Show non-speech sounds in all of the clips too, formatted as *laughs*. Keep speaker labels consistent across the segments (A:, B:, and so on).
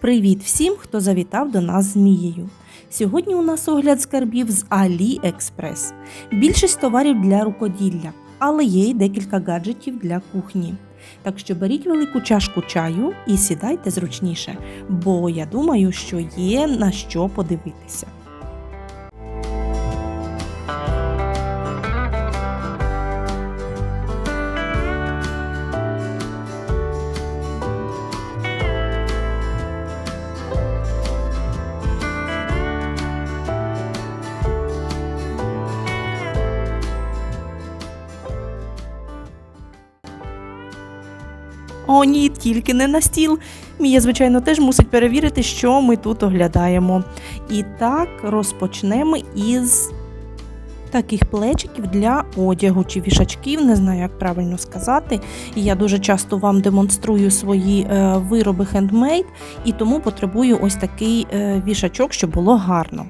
A: Привіт всім, хто завітав до нас з Мією. Сьогодні у нас огляд скарбів з AliExpress. Більшість товарів для рукоділля, але є й декілька гаджетів для кухні. Так що беріть велику чашку чаю і сідайте зручніше, бо я думаю, що є на що подивитися. О, ні, тільки не на стіл. Мія, звичайно, теж мусить перевірити, що ми тут оглядаємо. І так розпочнемо із таких плечиків для одягу чи вішачків, не знаю, як правильно сказати. Я дуже часто вам демонструю свої е, вироби хендмейд, і тому потребую ось такий е, вішачок, щоб було гарно.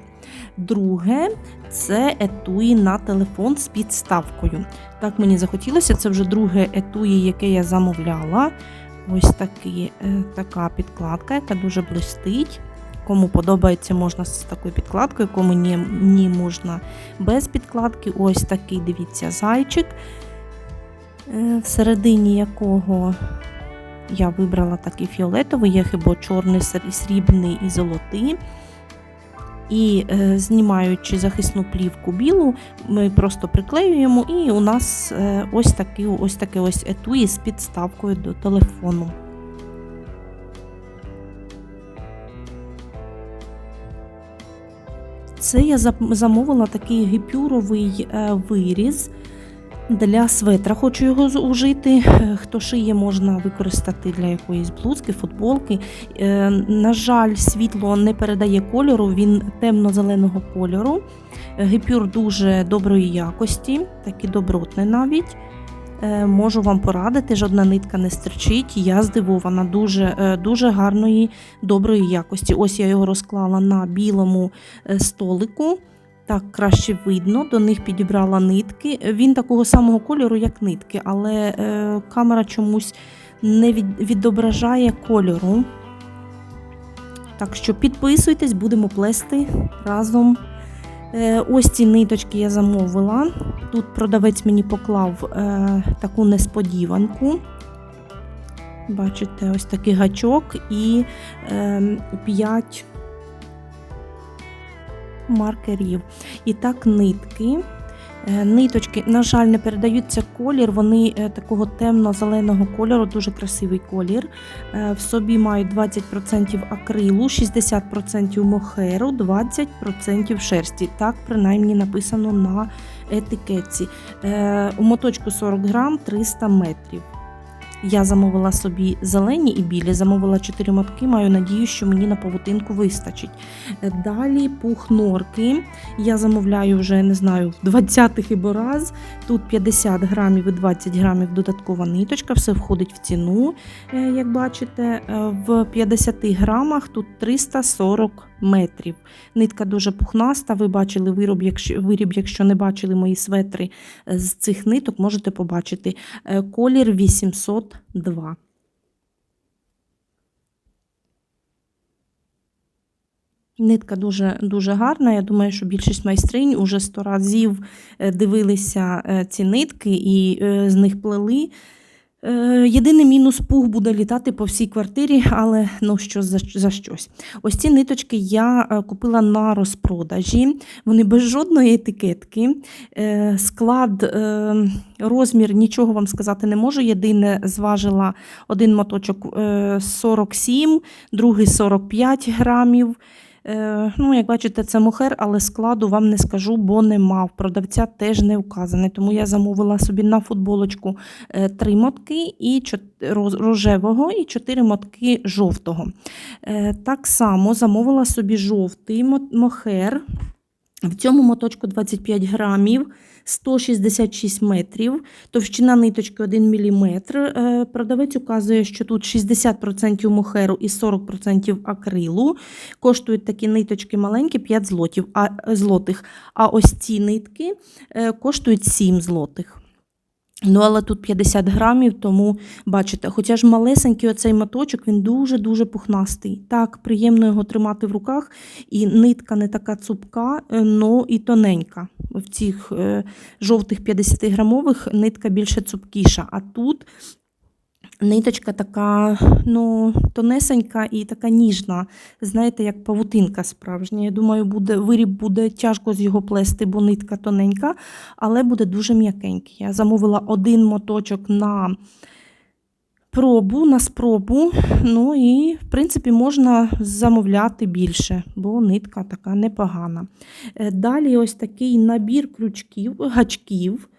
A: Друге, це етуї на телефон з підставкою. Так мені захотілося, це вже друге етуї, яке я замовляла. Ось такі, е, така підкладка, яка дуже блистить. Кому подобається, можна з такою підкладкою, кому ні, ні можна без підкладки. Ось такий, дивіться, зайчик, е, всередині якого я вибрала такий фіолетовий, є хіба чорний, срібний і золотий. І е, знімаючи захисну плівку білу, ми просто приклеюємо, і у нас е, ось таке ось таке ось етуї з підставкою до телефону. Це я замовила такий гіпюровий е, виріз для светра. Хочу його зужити. Е, Хто шиє, можна використати для якоїсь блузки, футболки. Е, На жаль, світло не передає кольору, він темно-зеленого кольору. Е, Гіпюр дуже доброї якості, такий добротний навіть. Е, Можу вам порадити, жодна нитка не стерчить. Я здивована, дуже, дуже гарної, доброї якості. Ось я його розклала на білому столику. Так краще видно, до них підібрала нитки. Він такого самого кольору, як нитки, але е, камера чомусь не від, відображає кольору. Так що підписуйтесь, будемо плести разом. Е, ось ці ниточки я замовила. Тут продавець мені поклав е, таку несподіванку. Бачите, ось такий гачок і е, 5 маркерів. І так, нитки. Е, Ниточки, на жаль, не передаються колір, вони е, такого темно-зеленого кольору, дуже красивий колір. Е, В собі мають 20% акрилу, 60% мохеру, 20% шерсті. Так, принаймні написано на етикетці. У моточку 40 грам 300 метрів. Я замовила собі зелені і білі, замовила 4 мотки, маю надію, що мені на павутинку вистачить. Е, Далі пух норки. Я замовляю вже не знаю, в 20-х хіба раз. Тут 50 грамів і 20 грамів додаткова ниточка, все входить в ціну, е, як бачите. Е, В 50 грамах тут 340 метрів. Нитка дуже пухнаста. Ви бачили вироб, якщо, виріб, якщо не бачили мої светри е, з цих ниток, можете побачити. Е, Колір 802. Нитка дуже, дуже гарна. Я думаю, що більшість майстринь уже сто разів е, дивилися ці нитки і з них плели. Е, Єдиний мінус пух буде літати по всій квартирі, але ну що за, за щось. Ось ці ниточки я е, купила на розпродажі. Вони без жодної етикетки. Е, Склад, розмір, нічого вам сказати не можу. Єдине, зважила один моточок е, 47, другий 45 грамів. Е, Ну, як бачите, це мохер, але складу вам не скажу, бо нема. В продавця теж не вказаний. Тому я замовила собі на футболочку е, три мотки і рожевого і чотири мотки жовтого. Е, Так само замовила собі жовтий мохер. В цьому моточку 25 грамів, 166 метрів, товщина ниточки 1 мм. Продавець указує, що тут 60% мохеру і 40% акрилу. Коштують такі ниточки маленькі 5 злотів, а, злотих. А ось ці нитки е, коштують 7 злотих. Ну, але тут 50 грамів, тому бачите, хоча ж малесенький оцей маточок, він дуже-дуже пухнастий. Так, приємно його тримати в руках, і нитка не така цупка, але і тоненька. В цих е, жовтих 50-грамових нитка більше цупкіша. А тут ниточка така, ну, тонесенька і така ніжна. Знаєте, як павутинка справжня. Я думаю, буде, виріб буде тяжко з його плести, бо нитка тоненька, але буде дуже м'якенький. Я замовила один моточок на пробу, на спробу. Ну і, в принципі, можна замовляти більше, бо нитка така непогана. Е, Далі ось такий набір крючків, гачків.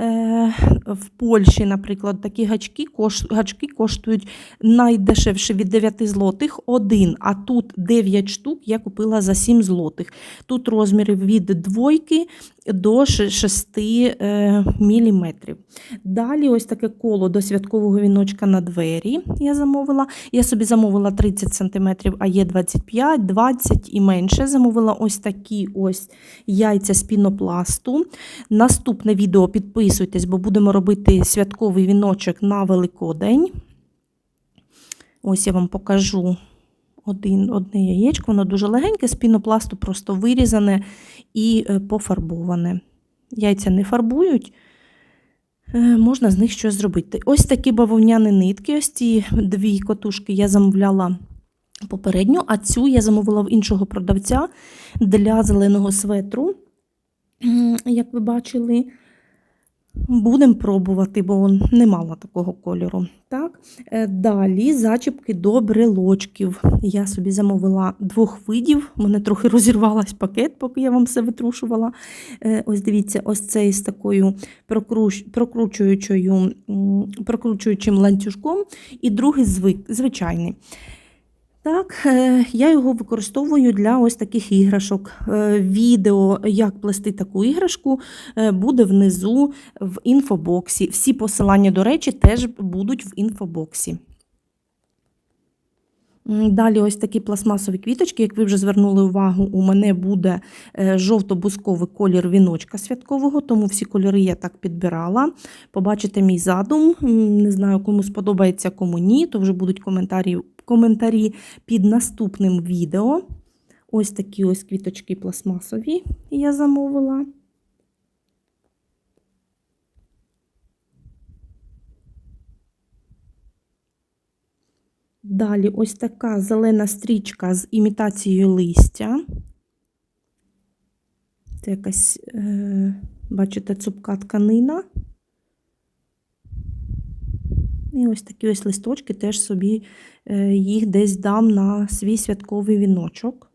A: Е, В Польщі, наприклад, такі гачки, гачки коштують найдешевше від 9 злотих один, а тут 9 штук я купила за 7 злотих. Тут розміри від двойки до 6 е, міліметрів. Далі ось таке коло до святкового віночка на двері я замовила. Я собі замовила 30 см, а є 25, 20 і менше. Замовила ось такі ось яйця з пінопласту. Наступне відео підписуйтесь, бо будемо робити святковий віночок на Великодень. Ось я вам покажу один, одне яєчко, воно дуже легеньке, з пінопласту просто вирізане і е, пофарбоване. Яйця не фарбують, е, можна з них щось зробити. Ось такі бавовняні нитки, ось ці дві котушки я замовляла попередньо, а цю я замовила в іншого продавця для зеленого светру, як ви бачили. Будемо пробувати, бо немало такого кольору. Так? Е, Далі зачіпки до брелочків. Я собі замовила двох видів. Мене трохи розірвалась пакет, поки я вам все витрушувала. Е, Ось дивіться, ось цей з такою прокруч- прокручуючою, прокручуючим ланцюжком, і другий звичайний. Так, е, я його використовую для ось таких іграшок. Е, Відео, як плести таку іграшку, е, буде внизу в інфобоксі. Всі посилання, до речі, теж будуть в інфобоксі. Далі ось такі пластмасові квіточки, як ви вже звернули увагу, у мене буде жовто-бусковий колір віночка святкового, тому всі кольори я так підбирала. Побачите мій задум. Не знаю, кому сподобається, кому ні, то вже будуть коментарі, коментарі під наступним відео. Ось такі ось квіточки пластмасові я замовила. Далі ось така зелена стрічка з імітацією листя. Це якась, е, бачите, цупка тканина. І ось такі ось листочки теж собі е, їх десь дам на свій святковий віночок.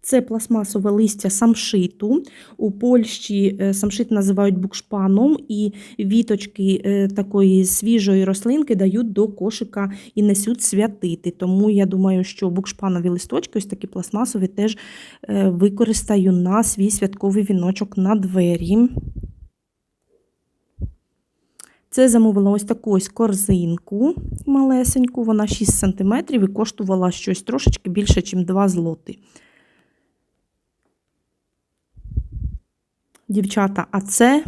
A: Це пластмасове листя самшиту. У Польщі е, самшит називають букшпаном, і віточки е, такої свіжої рослинки дають до кошика і несуть святити. Тому я думаю, що букшпанові листочки, ось такі пластмасові, теж використаю на свій святковий віночок на двері. Це замовила ось таку ось корзинку малесеньку, вона 6 см і коштувала щось трошечки більше, ніж 2 злоти. Дівчата, а це,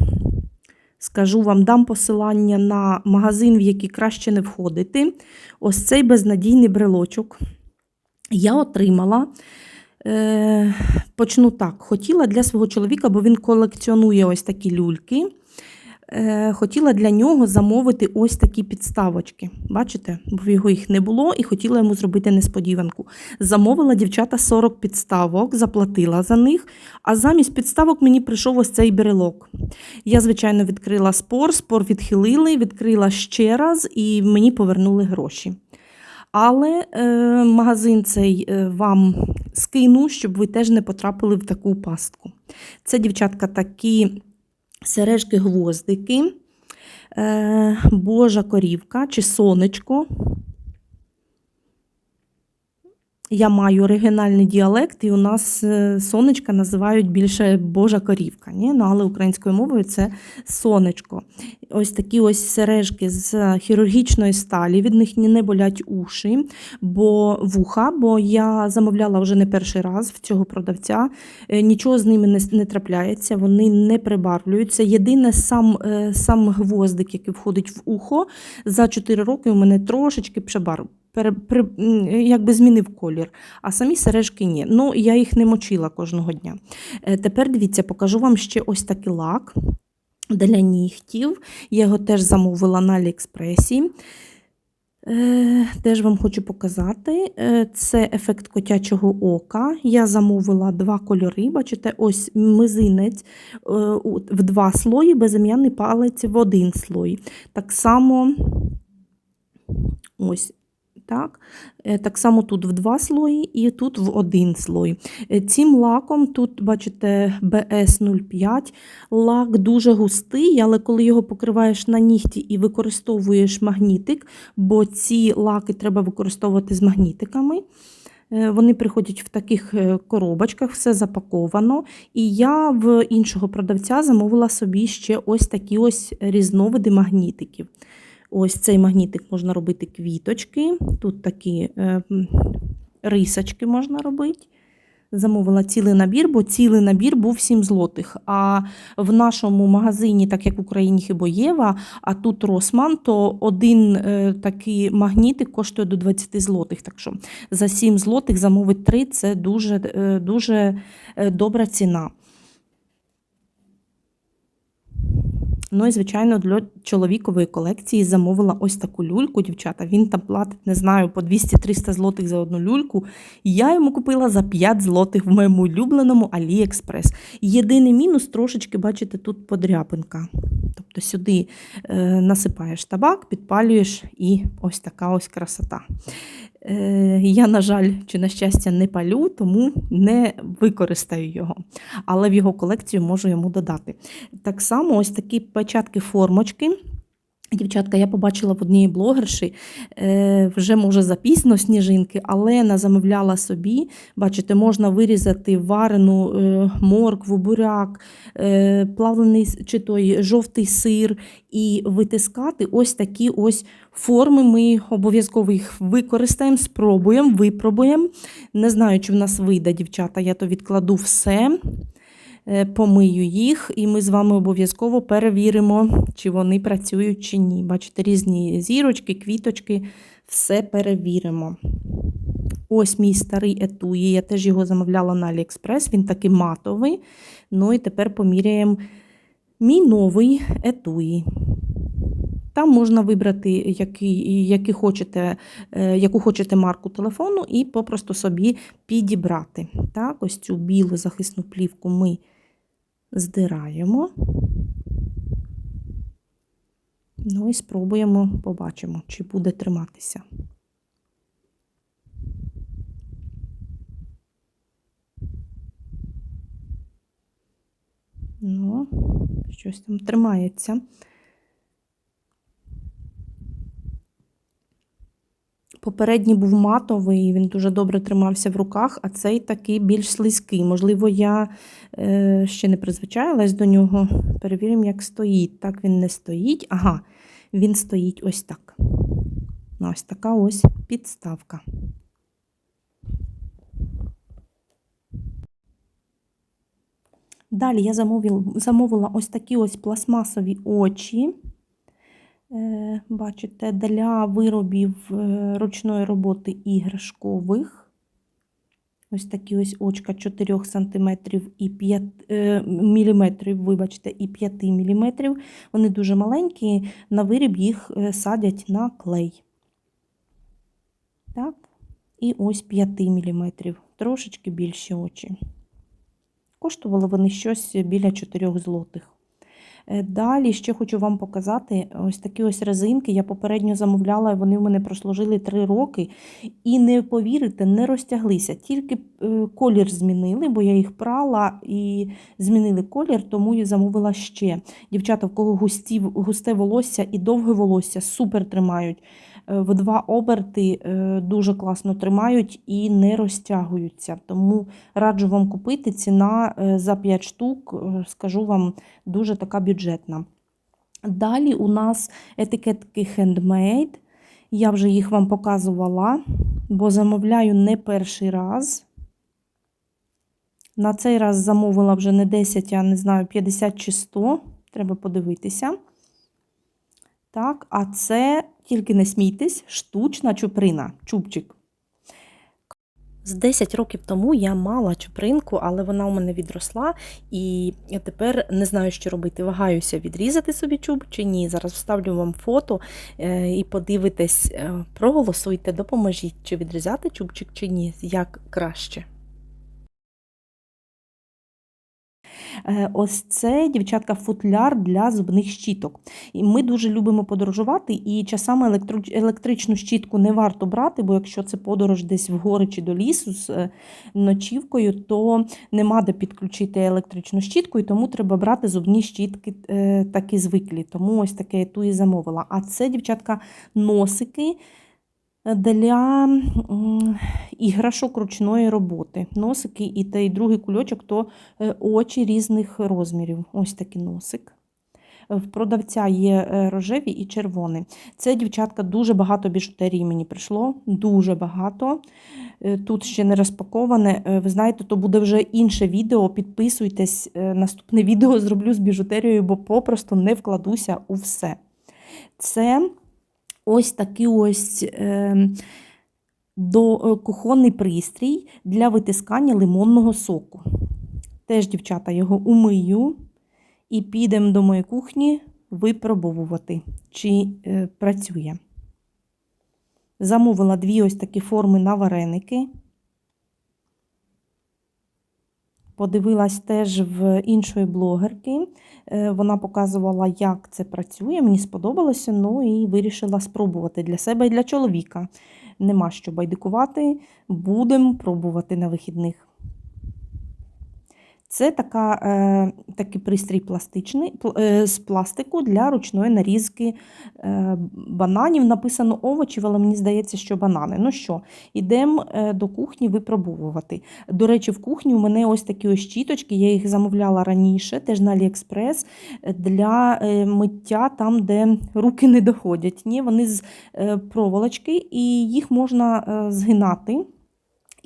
A: скажу вам, дам посилання на магазин, в який краще не входити. Ось цей безнадійний брелочок. Я отримала, е, почну так, хотіла для свого чоловіка, бо він колекціонує ось такі люльки. Е, хотіла для нього замовити ось такі підставочки. Бачите, бо в його їх не було, і хотіла йому зробити несподіванку. Замовила дівчата 40 підставок, заплатила за них, а замість підставок мені прийшов ось цей брелок. Я, звичайно, відкрила спор, спор відхилили, відкрила ще раз і мені повернули гроші. Але е, магазин цей е, вам скину, щоб ви теж не потрапили в таку пастку. Це, дівчатка, такі сережки-гвоздики, е, Божа корівка чи сонечко. Я маю регіональний діалект, і у нас е, сонечка називають більше Божа корівка. Ні? Ну, але українською мовою це сонечко. Ось такі ось сережки з хірургічної сталі, від них не болять уші, бо вуха, бо я замовляла вже не перший раз в цього продавця. Е, Нічого з ними не, не трапляється, вони не прибарвлюються. Єдине, сам, е, сам гвоздик, який входить в ухо, за 4 роки у мене трошечки прибар, пере, при, м, якби змінив колір, а самі сережки ні. Ну, я їх не мочила кожного дня. Е, Тепер дивіться, покажу вам ще ось такий лак для нігтів. Я його теж замовила на Аліекспресі. Е, Теж вам хочу показати. Е, Це ефект котячого ока. Я замовила два кольори. Бачите, ось мизинець в два слої, безім'яний палець в один слой. Так само ось. Так, Е, так само тут в два слої і тут в один слой. Е, Цим лаком, тут, бачите, BS05, лак дуже густий, але коли його покриваєш на нігті і використовуєш магнітик, бо ці лаки треба використовувати з магнітиками. Е, Вони приходять в таких коробочках, все запаковано. І я в іншого продавця замовила собі ще ось такі ось різновиди магнітиків. Ось цей магнітик можна робити квіточки, тут такі е, рисочки можна робити. Замовила цілий набір, бо цілий набір був 7 злотих. А в нашому магазині, так як в Україні Хібоєва, а тут Росман, то один е, такий магнітик коштує до 20 злотих. Так що за 7 злотих замовити 3 це дуже, е, дуже е, добра ціна. Ну і, звичайно, для чоловікової колекції замовила ось таку люльку, дівчата. Він там платить, не знаю, по 200-300 злотих за одну люльку. Я йому купила за 5 злотих в моєму улюбленому AliExpress. Єдиний мінус, трошечки, бачите, тут подряпинка. Тобто сюди е, насипаєш табак, підпалюєш і ось така ось красота. Е, я, на жаль, чи на щастя, не палю, тому не використаю його. Але в його колекцію можу йому додати. Так само ось такі печатки формочки. Дівчатка, я побачила в одній блогерші, е, вже може запізно сніжинки, але не замовляла собі. Бачите, можна вирізати варену е, моркву, буряк, е, плавлений чи той жовтий сир і витискати ось такі ось форми. Ми обов'язково їх використаємо, спробуємо, випробуємо. Не знаю, чи в нас вийде, дівчата. Я то відкладу все помию їх, і ми з вами обов'язково перевіримо, чи вони працюють чи ні. Бачите, різні зірочки, квіточки, все перевіримо. Ось мій старий етуї. Я теж його замовляла на AliExpress, він такий матовий. Ну і тепер поміряємо мій новий етуї. Там можна вибрати, який, який хочете, е, яку хочете марку телефону, і попросту собі підібрати. Так, ось цю білу захисну плівку ми здираємо. Ну і спробуємо, побачимо, чи буде триматися. Ну, щось там тримається. Попередній був матовий, він дуже добре тримався в руках, а цей такий більш слизький. Можливо, я е, ще не призвичаїлась до нього. Перевіримо, як стоїть. Так він не стоїть. Ага, він стоїть ось так. Ну, Ось така ось підставка. Далі я замовила, замовила ось такі ось пластмасові очі. Е, Бачите, для виробів е, ручної роботи іграшкових. Ось такі ось очка 4 см і 5 е, міліметрів, вибачте, і 5 мм. Вони дуже маленькі, на виріб їх садять на клей. Так, і ось 5 мм, трошечки більші очі. Коштували вони щось біля 4 злотих. Е, Далі ще хочу вам показати ось такі ось резинки. Я попередньо замовляла, вони в мене прослужили 3 роки. І не повірите, не розтяглися. Тільки е, колір змінили, бо я їх прала і змінили колір, тому і замовила ще. Дівчата, в кого густі, густе волосся і довге волосся, супер тримають. В два оберти е, дуже класно тримають і не розтягуються. Тому раджу вам купити ціна е, за 5 штук, е, скажу вам, дуже така бюджетна. Далі у нас етикетки Handmade. Я вже їх вам показувала, бо замовляю не перший раз. На цей раз замовила вже не 10, а не знаю, 50 чи 100. Треба подивитися. Так, а це, тільки не смійтесь, штучна чуприна, чубчик. З 10 років тому я мала чупринку, але вона у мене відросла, і я тепер не знаю, що робити. Вагаюся відрізати собі чуб чи ні. Зараз вставлю вам фото е, і подивитесь, е, проголосуйте, допоможіть, чи відрізати чубчик чи ні, як краще. Ось це, дівчатка, футляр для зубних щіток. І ми дуже любимо подорожувати, і часами електричну щітку не варто брати, бо якщо це подорож десь в гори чи до лісу з е, ночівкою, то нема де підключити електричну щітку, і тому треба брати зубні щітки е, такі звиклі. Тому ось таке я ту і замовила. А це, дівчатка, носики. Для іграшок ручної роботи. Носики і той другий кульочок то е, очі різних розмірів. Ось такий носик. В продавця є е, рожеві і червоні. Це, дівчатка, дуже багато біжутерії мені прийшло, дуже багато. Е, Тут ще не розпаковане. Ви знаєте, то буде вже інше відео. Підписуйтесь, наступне *laughs* відео зроблю з біжутерією, бо попросту не вкладуся у все. Це ось такий ось е, до, е, кухонний пристрій для витискання лимонного соку. Теж, дівчата, його умию і підемо до моєї кухні випробовувати, чи е, працює. Замовила дві ось такі форми на вареники. Подивилась теж в іншої блогерки. Е, Вона показувала, як це працює. Мені сподобалося, ну і вирішила спробувати для себе і для чоловіка. Нема що байдикувати, будемо пробувати на вихідних. Це така, е, такий пристрій пластичний, пл- е, з пластику для ручної нарізки е, бананів. Написано овочів, але мені здається, що банани. Ну що, йдемо до кухні випробовувати. До речі, в кухні у мене ось такі ось щіточки, я їх замовляла раніше, теж на е, для миття там, де руки не доходять. Ні, вони з проволочки, і їх можна згинати.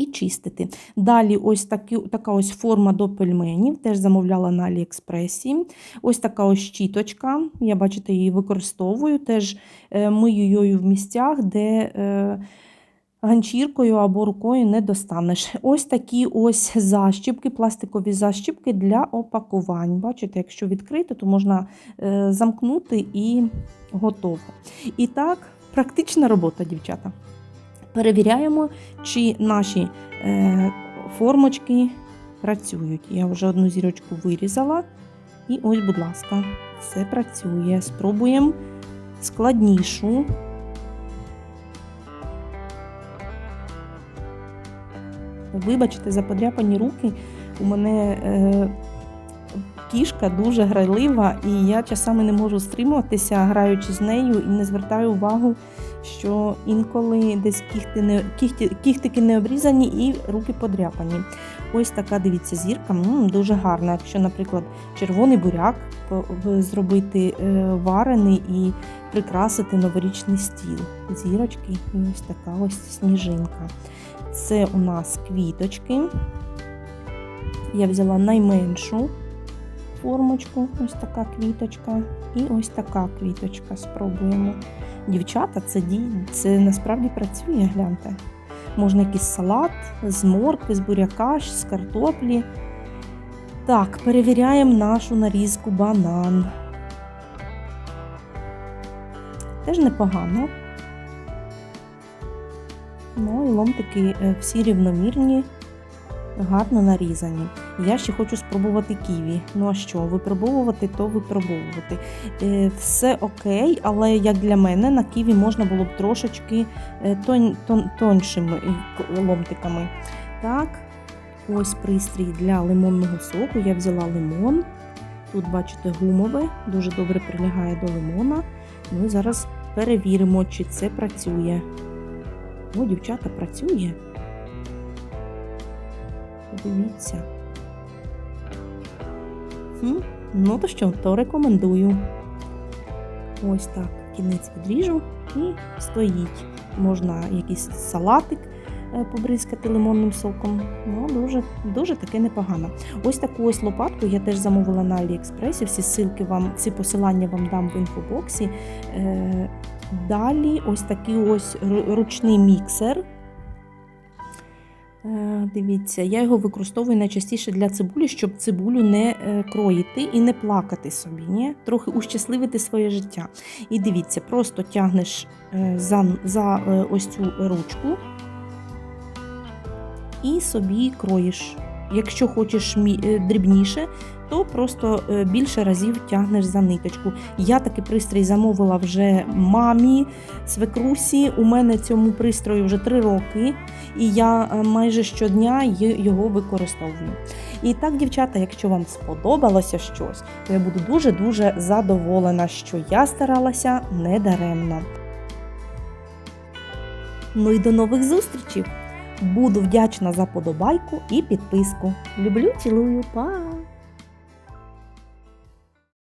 A: І чистити. Далі ось такі, така ось форма до пельменів, теж замовляла на Аліекспресі. Ось така ось щіточка, я бачите, її використовую, теж е, мию її в місцях, де е, ганчіркою або рукою не достанеш. Ось такі ось защіпки, пластикові защіпки для опакувань. Бачите, якщо відкрити, то можна е, замкнути і готово. І так, практична робота, дівчата. Перевіряємо, чи наші е, формочки працюють. Я вже одну зірочку вирізала. І ось, будь ласка, все працює. Спробуємо складнішу. Вибачте, за подряпані руки. У мене е, кішка дуже грайлива, і я часами не можу стримуватися, граючи з нею, і не звертаю увагу, що інколи десь кіхти не, кіхті, кіхтики не обрізані і руки подряпані. Ось така, дивіться, зірка, м, дуже гарна. Якщо, наприклад, червоний буряк зробити е, варений і прикрасити новорічний стіл. Зірочки і ось така ось сніжинка. Це у нас квіточки. Я взяла найменшу формочку, ось така квіточка, і ось така квіточка. Спробуємо. Дівчата, це, це насправді працює, гляньте. Можна якийсь салат з моркви, з буряка, з картоплі. Так, перевіряємо нашу нарізку банан. Теж непогано. Ну і ломтики е, всі рівномірні, гарно нарізані. Я ще хочу спробувати ківі. Ну а що, випробовувати, то випробовувати. Е, Все окей, але як для мене на ківі можна було б трошечки е, тон, тон, тоншими е, ломтиками. Так, ось пристрій для лимонного соку. Я взяла лимон. Тут, бачите, гумове, дуже добре прилягає до лимона. Ну і зараз перевіримо, чи це працює. О, дівчата, працює. Подивіться. Хм, ну то що, то рекомендую. Ось так, кінець відріжу і стоїть. Можна якийсь салатик е, побризкати лимонним соком. Ну, дуже, дуже таке непогано. Ось таку ось лопатку я теж замовила на Аліекспресі. Всі ссылки вам, всі посилання вам дам в інфобоксі. Е, Далі ось такий ось ручний міксер. Е, Дивіться, я його використовую найчастіше для цибулі, щоб цибулю не е, кроїти і не плакати собі, ні? трохи ущасливити своє життя. І дивіться, просто тягнеш е, за, за ось цю ручку і собі кроїш. Якщо хочеш е, дрібніше, то просто е, більше разів тягнеш за ниточку. Я такий пристрій замовила вже мамі, свекрусі. У мене цьому пристрою вже 3 роки, і я е, майже щодня його використовую. І так, дівчата, якщо вам сподобалося щось, то я буду дуже-дуже задоволена, що я старалася недаремно. Ну і до нових зустрічей! Буду вдячна за подобайку і підписку. Люблю, цілую, па!